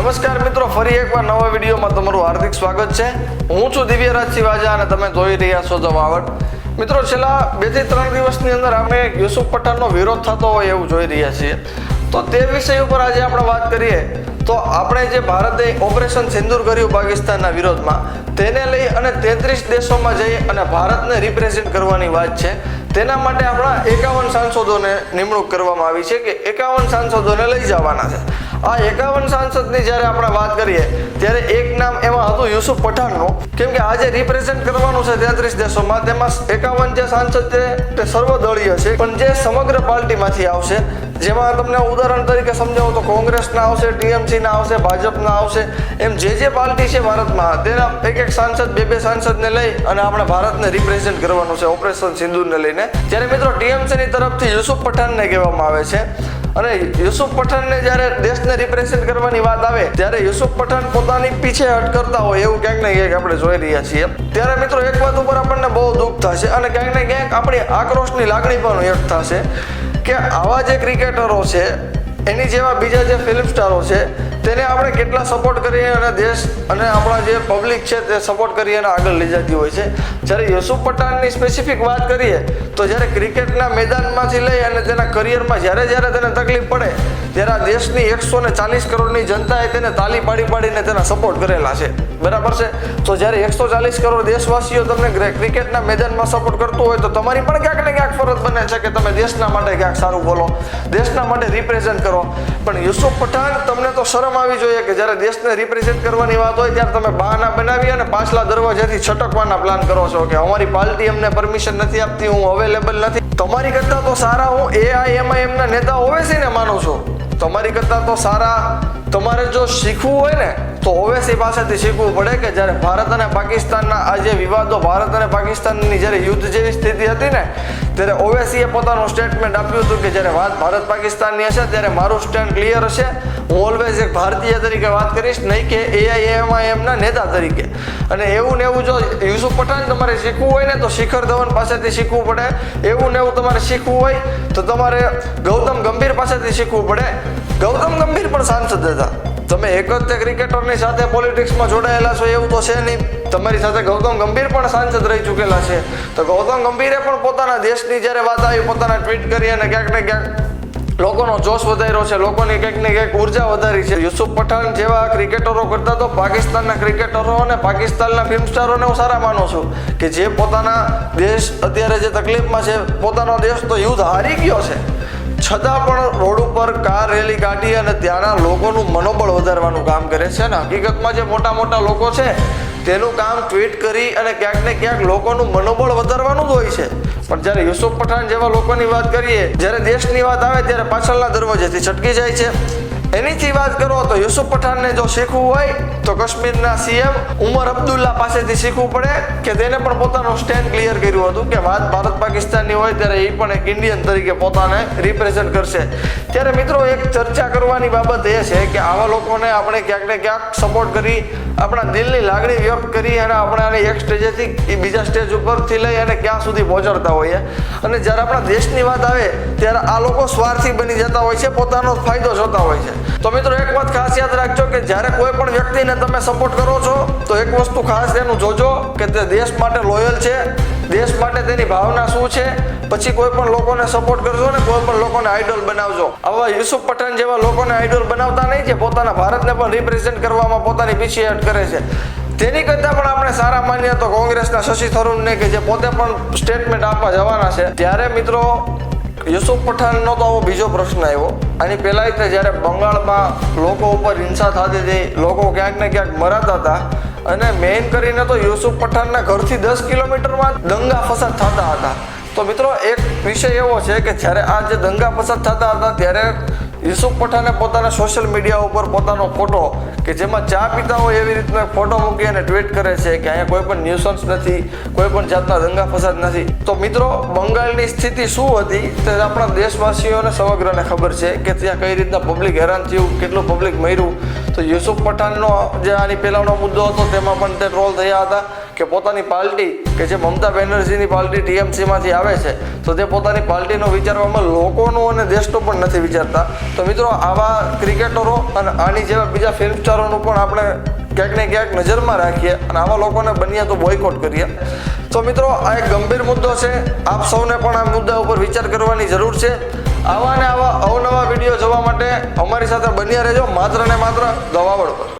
નમસ્કાર મિત્રો, ફરી એકવાર નવા વિડીયોમાં તમારું હાર્દિક સ્વાગત છે. હું છું દિવ્યરાજ શિવાજા અને તમે જોઈ રહ્યા છો ધ મિત્રો, છેલ્લા બેથી ત્રણ દિવસની અંદર આપણે યુસુફ પઠાણનો વિરોધ થતો હોય એવું જોઈ રહ્યા છીએ. તો તે વિષય ઉપર આજે આપણે વાત કરીએ. તો આપણે જે ભારતે ઓપરેશન સિંદૂર કર્યું પાકિસ્તાનના વિરોધમાં, તેને લઈ અને તેત્રીસ દેશોમાં જઈ અને ભારતને રિપ્રેઝેન્ટ કરવાની વાત છે. તેના માટે આપણા એકાવન સાંસદોને નિમણૂક કરવામાં આવી છે કે એકાવન સાંસદોને લઈ જવાના છે. આ એકાવન સાંસદની જ્યારે આપણે વાત કરીએ, ત્યારે એક નામ એમાં હતું યુસુફ પઠાણનું. કેમ કે આજે રિપ્રેઝેન્ટ કરવાનું છે તેત્રીસ દેશોમાં, તેમાં એકાવન જે સાંસદ છે તે સર્વદળીય છે. પણ જે સમગ્ર પાર્ટીમાંથી આવશે, જેમાં તમને ઉદાહરણ તરીકે સમજાવું તો કોંગ્રેસના આવશે, ટીએમસીના આવશે, ભાજપના આવશે, એમ જે જે પાર્ટી છે ભારતમાં, તેના એક એક સાંસદ, બે બે સાંસદને લઈ અને આપણે ભારતને રિપ્રેઝેન્ટ કરવાનું છે, ઓપરેશન સિંધુને લઈને. જ્યારે મિત્રો ટીએમસીની તરફથી યુસુફ પઠાણને કહેવામાં આવે છે અને યુસુફ પઠાણને જ્યારે દેશને રિપ્રેઝેન્ટ કરવાની વાત આવે, ત્યારે યુસુફ પઠાણ પોતાની પીછે હટ કરતા હોય, એવું ક્યાંક ને ક્યાંક આપણે જોઈ રહ્યા છીએ. ત્યારે મિત્રો, એક વાત ઉપર આપણને બહુ દુઃખ થશે અને ક્યાંક ને ક્યાંક આપણી આક્રોશની લાગણી પણ વ્યક્ત થશે કે આવા જે ક્રિકેટરો છે, એની જેવા બીજા જે ફિલ્મ સ્ટારો છે, તેને આપણે કેટલા સપોર્ટ કરીએ અને દેશ અને આપણા જે પબ્લિક છે, તે સપોર્ટ કરી અને આગળ લઈ જતી હોય છે. જ્યારે યુસુફ પઠાણની સ્પેસિફિક વાત કરીએ, તો જ્યારે ક્રિકેટના મેદાનમાંથી લઈ અને તેના કરિયરમાં જ્યારે જ્યારે તેને તકલીફ પડે, ત્યારે આ દેશની એકસો ને ચાલીસ કરોડની જનતાએ તેને તાલી પાડી પાડીને તેના સપોર્ટ કરેલા છે. બરાબર છે? તો જ્યારે એકસો ચાલીસ કરોડ દેશવાસીઓ તમને ક્રિકેટના મેદાનમાં સપોર્ટ કરતું હોય, તો તમારી પણ ક્યાંક ને ક્યાંક ફરજ બને છે કે તમે દેશના માટે ક્યાંક સારું બોલો, દેશના માટે રિપ્રેઝેન્ટ કરો. પણ યુસુફ પઠાણ તમને તો શરમ આવી જોઈએ કે જ્યારે દેશને રિપ્રેઝેન્ટ કરવાની વાત હોય, ત્યારે તમે બહાના બનાવી અને પાછલા દરવાજાથી છટકવાના પ્લાન કરો છો. કે અમારી પાર્ટી અમને પરમિશન નથી આપતી, હું અવેલેબલ નથી. તમારી કરતાં તો સારા હું એઆઈએમઆઈએમ એમના નેતા ઓવેસીને માનું છું. તમારી કરતાં તો સારા તમારે જો શીખવું હોય ને તો ઓવેસી પાસેથી શીખવું પડે કે જ્યારે ભારત અને પાકિસ્તાનના આ જે વિવાદો ભારત અને પાકિસ્તાનની જ્યારે યુદ્ધ જેવી સ્થિતિ હતી ને, ત્યારે ઓવેસીએ પોતાનું સ્ટેટમેન્ટ આપ્યું હતું કે જ્યારે વાત ભારત પાકિસ્તાનની હશે, ત્યારે મારું સ્ટેન્ડ ક્લિયર હશે. હું ઓલવેઝ એક ભારતીય તરીકે વાત કરીશ, નહીં કે એઆઈએમઆઈએમના નેતા તરીકે. અને એવું ને એવું જો યુસુફ પઠાણ તમારે શીખવું હોય ને, તો શિખર ધવન પાસેથી શીખવું પડે. એવું ને એવું તમારે શીખવું હોય, તો તમારે ગૌતમ ગંભીર પાસેથી શીખવું પડે. ગૌતમ ગંભીર પણ સાંસદ હતા. તમે એક જ તે ક્રિકેટરની સાથે પોલિટિક્સમાં જોડાયેલા છો એવું તો છે નહીં. તમારી સાથે ગૌતમ ગંભીર પણ સાંસદ રહી ચૂકેલા છે. તો ગૌતમ ગંભીરે પણ પોતાના દેશની જ્યારે વાત આવી, પોતાના ટ્વીટ કરી અને ક્યાંક ને ક્યાંક લોકોનો જોશ વધાર્યો છે. લોકોની કંઈક ને કંઈક ઊર્જા વધારી છે. યુસુફ પઠાણ જેવા ક્રિકેટરો કરતા તો પાકિસ્તાનના ક્રિકેટરો અને પાકિસ્તાનના ફિલ્મ સ્ટારોને હું સારા માનું છું કે જે પોતાના દેશ અત્યારે જે તકલીફમાં છે, પોતાનો દેશ તો યુદ્ધ હારી ગયો છે. છતાં પણ રોડ ઉપર કાર, રેલી કાઢી અને ત્યાંના લોકોનું મનોબળ વધારવાનું કામ કરે છે અને હકીકતમાં જે મોટા મોટા લોકો છે, તેનું કામ ટ્વીટ કરી અને ક્યાંક ને ક્યાંક લોકોનું મનોબળ વધારવાનું જ હોય છે. પણ જ્યારે યુસુફ પઠાણ જેવા લોકોની વાત કરીએ, જ્યારે દેશની વાત આવે ત્યારે પાછળના દરવાજેથી છટકી જાય છે. એનીથી વાત કરો તો યુસુફ પઠાણને જો શીખવું હોય તો કાશ્મીરના સીએમ ઉમર અબ્દુલ્લા પાસેથી શીખવું પડે કે તેને પણ પોતાનું સ્ટેન્ડ ક્લિયર કર્યું હતું કે વાત ભારત પાકિસ્તાનની હોય ત્યારે એ પણ એક ઇન્ડિયન તરીકે પોતાને રિપ્રેઝેન્ટ કરશે. ત્યારે મિત્રો એક ચર્ચા કરવાની બાબત એ છે કે આવા લોકોને આપણે ક્યાંક ને ક્યાંક સપોર્ટ કરી, આપણા દિલની લાગણી વ્યક્ત કરી અને આપણે આને એક સ્ટેજેથી બીજા સ્ટેજ ઉપરથી લઈ અને ક્યાં સુધી પહોંચાડતા હોઈએ. અને જ્યારે આપણા દેશની વાત આવે ત્યારે આ લોકો સ્વાર્થી બની જતા હોય છે, પોતાનો ફાયદો જોતા હોય છે. તો મિત્રો એક વાત ખાસ યાદ રાખજો કે જ્યારે કોઈ પણ વ્યક્તિને તમે સપોર્ટ કરો છો, તો એક વસ્તુ ખાસ એનું જોજો કે તે દેશ માટે લોયલ છે, દેશ માટે તેની ભાવના શું છે, પછી કોઈ પણ લોકોને સપોર્ટ કરજો ને કોઈ પણ લોકોને આઈડોલ બનાવજો. આવા યુસુફ પઠાણ જેવા લોકોને આઈડોલ બનાવતા નહીં છે પોતાના ભારતને પણ રિપ્રેઝેન્ટ કરવામાં પોતાની પીછેહટ કરે છે. તેની કરતાં પણ આપણે સારા માનીએ તો કોંગ્રેસના શશી થરૂરને કે જે પોતે પણ સ્ટેટમેન્ટ આપવા જવાના છે. ત્યારે મિત્રો યુસુફ પઠાણનો તો આવો બીજો પ્રશ્ન આવ્યો. આની પહેલાંય રીતે જ્યારે બંગાળમાં લોકો ઉપર હિંસા થતી હતી, લોકો ક્યાંક ને ક્યાંક મરાતા હતા અને મેઇન કરીને તો યુસુફ પઠાણના ઘરથી દસ કિલોમીટરમાં દંગા ફસાદ થતા હતા. તો મિત્રો, એક વિષય એવો છે કે જ્યારે આ જે દંગા ફસાદ થતા હતા, ત્યારે યુસુફ પઠાણે પોતાના સોશિયલ મીડિયા ઉપર પોતાનો ફોટો કે જેમાં ચા પીતા હોય એવી રીતના ફોટો મૂકી અને ટ્વીટ કરે છે કે અહીંયા કોઈ પણ ન્યુસન્સ નથી, કોઈ પણ જાતના દંગા ફસાદ નથી. તો મિત્રો, બંગાળની સ્થિતિ શું હતી? તે આપણા દેશવાસીઓને સમગ્રને ખબર છે કે ત્યાં કઈ રીતના પબ્લિક હેરાન થયું, કેટલું પબ્લિક મર્યું. તો યુસુફ પઠાણનો જે આની પહેલાંનો મુદ્દો હતો, તેમાં પણ તે ટ્રોલ થયા હતા કે પોતાની પાર્ટી કે જે મમતા બેનર્જીની પાર્ટી ટીએમસીમાંથી આવે છે, તો તે પોતાની પાર્ટીનો વિચારવામાં લોકોનું અને દેશનું પણ નથી વિચારતા. તો મિત્રો આવા ક્રિકેટરો અને આની જેવા બીજા ફિલ્મ પણ આપણે ક્યાંક ને ક્યાંક નજરમાં રાખીએ અને આવા લોકોને બનીએ તો બોયકોટ કરીએ. તો મિત્રો આ એક ગંભીર મુદ્દો છે. આપ સૌને પણ આ મુદ્દા ઉપર વિચાર કરવાની જરૂર છે. આવા ને આવા અવનવા વીડિયો જોવા માટે અમારી સાથે બન્યા રહેજો. માત્ર ને માત્ર દવાવડ પર.